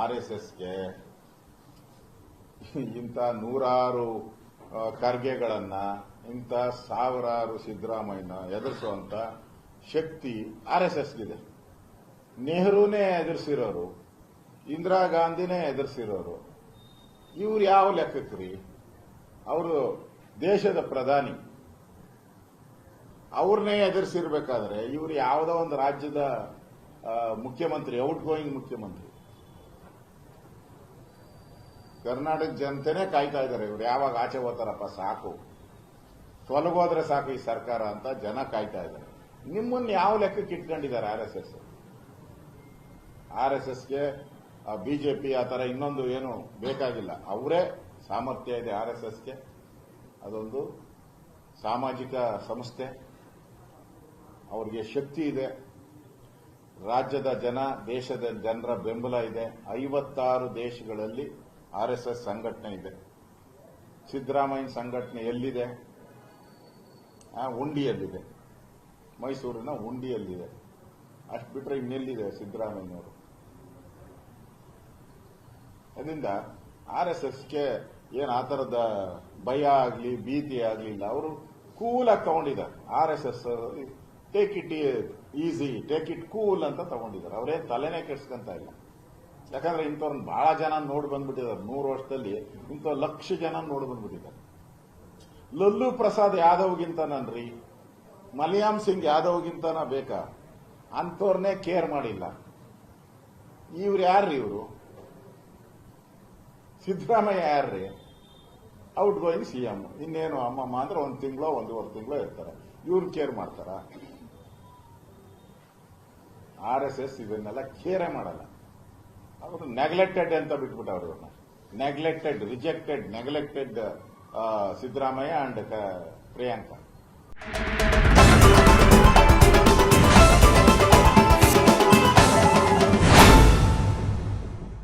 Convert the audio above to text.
R S ಎಸ್ಗೆ ಇಂಥ ನೂರಾರು ಖರ್ಗೆಗಳನ್ನು, ಇಂಥ ಸಾವಿರಾರು ಸಿದ್ದರಾಮಯ್ಯನ ಎದುರಿಸುವಂತ ಶಕ್ತಿ ಆರ್ ಎಸ್ ಎಸ್ಗಿದೆ ನೆಹರೂನೇ ಎದುರಿಸಿರೋರು, ಇಂದಿರಾ ಗಾಂಧಿನೇ ಎದುರಿಸಿರೋರು, ಇವ್ರು ಯಾವ ಲೆಕ್ಕಕ್ರಿ ಅವರು ದೇಶದ ಪ್ರಧಾನಿ. ಅವ್ರನ್ನೇ ಎದುರಿಸಿರ್ಬೇಕಾದ್ರೆ ಇವ್ರು ಯಾವುದೋ ಒಂದು ರಾಜ್ಯದ ಮುಖ್ಯಮಂತ್ರಿ ಔಟ್ ಗೋಯಿಂಗ್ ಮುಖ್ಯಮಂತ್ರಿ. ಕರ್ನಾಟಕ ಜನತೆನೇ ಕಾಯ್ತಾ ಇದ್ದಾರೆ ಇವರು. ಯಾವಾಗ ಆಚೆ ಹೋಗ್ತಾರಪ್ಪ ಸಾಕು. ತೊಲಗೋದ್ರೆ ಸಾಕು ಈ ಸರ್ಕಾರ ಅಂತ ಜನ ಕಾಯ್ತಾ ಇದ್ದಾರೆ. ನಿಮ್ಮನ್ನು ಯಾವ ಲೆಕ್ಕಕ್ಕೆ ಇಟ್ಕೊಂಡಿದ್ದಾರೆ R S S? R S ಎಸ್ಗೆ ಬಿಜೆಪಿ ಆ ತರ ಇನ್ನೊಂದು ಏನು ಬೇಕಾಗಿಲ್ಲ. ಅವರೇ ಸಾಮರ್ಥ್ಯ ಇದೆ ಆರ್ ಎಸ್ ಎಸ್ಗೆ. ಅದೊಂದು ಸಾಮಾಜಿಕ ಸಂಸ್ಥೆ. ಅವ್ರಿಗೆ ಶಕ್ತಿ ಇದೆ. ರಾಜ್ಯದ ಜನ, ದೇಶದ ಜನರ ಬೆಂಬಲ ಇದೆ. ಐವತ್ತಾರು ದೇಶಗಳಲ್ಲಿ ಆರ್ ಎಸ್ ಎಸ್ ಸಂಘಟನೆ ಇದೆ. ಸಿದ್ದರಾಮಯ್ಯ ಸಂಘಟನೆ ಎಲ್ಲಿದೆ? ಉಂಡಿಯಲ್ಲಿದೆ. ಮೈಸೂರಿನ ಉಂಡಿಯಲ್ಲಿದೆ. ಅಷ್ಟು ಬಿಟ್ಟರೆ ಇನ್ನೆಲ್ಲಿದೆ ಸಿದ್ದರಾಮಯ್ಯನವರು? ಅದರಿಂದ ಆರ್ ಎಸ್ ಎಸ್ಗೆ ಏನು ಆ ಥರದ ಭಯ ಆಗಲಿ, ಭೀತಿ ಆಗಲಿಲ್ಲ ಅವರು ಕೂಲಾಗಿ ತಗೊಂಡಿದ್ದಾರೆ. R S S take it easy take it cool ಅಂತ ತಗೊಂಡಿದ್ದಾರೆ. ಅವರೇನು ತಲೆನೇ ಕೆಡ್ಸ್ಕೊಂತ ಇಲ್ಲ. ಯಾಕಂದ್ರೆ ಇಂಥವ್ರನ್ನ ಬಹಳ ಜನ ನೋಡಿ ಬಂದ್ಬಿಟ್ಟಿದ್ದಾರೆ. ನೂರು ವರ್ಷದಲ್ಲಿ ಇಂಥ ಲಕ್ಷ ಜನ ನೋಡಿ ಬಂದ್ಬಿಟ್ಟಿದ್ದಾರೆ. ಲಲ್ಲು ಪ್ರಸಾದ್ ಯಾದವ್ಗಿಂತನನ್ರಿ ಮಲಿಯಾಮ್ ಸಿಂಗ್ ಯಾದವ್ಗಿಂತನ ಬೇಕಾ? ಅಂಥವ್ರನ್ನೇ ಕೇರ್ ಮಾಡಿಲ್ಲ. ಇವ್ರು ಯಾರ್ರಿ ಇವರು? ಸಿದ್ದರಾಮಯ್ಯ ಯಾರ್ರಿ? ಔಟ್ ಗೋಯಿಂಗ್ ಸಿಎಂ ಇನ್ನೇನು ಅಮ್ಮಮ್ಮ ಅಂದ್ರೆ ಒಂದು ತಿಂಗಳೋ, ಒಂದೂವರೆ ತಿಂಗಳೋ ಇರ್ತಾರೆ. ಇವ್ರು ಕೇರ್ ಮಾಡ್ತಾರ? ಆರ್ ಎಸ್ ಎಸ್ ಇದನ್ನೆಲ್ಲ ಕೇರೇ ಮಾಡಲ್ಲ. ಅವರು ನೆಗ್ಲೆಕ್ಟೆಡ್ ಅಂತ ಬಿಟ್ಬಿಟ್ಟವ್ರು ಇವ್ರನ್ನ neglected rejected neglected Siddaramaiah and Priyanka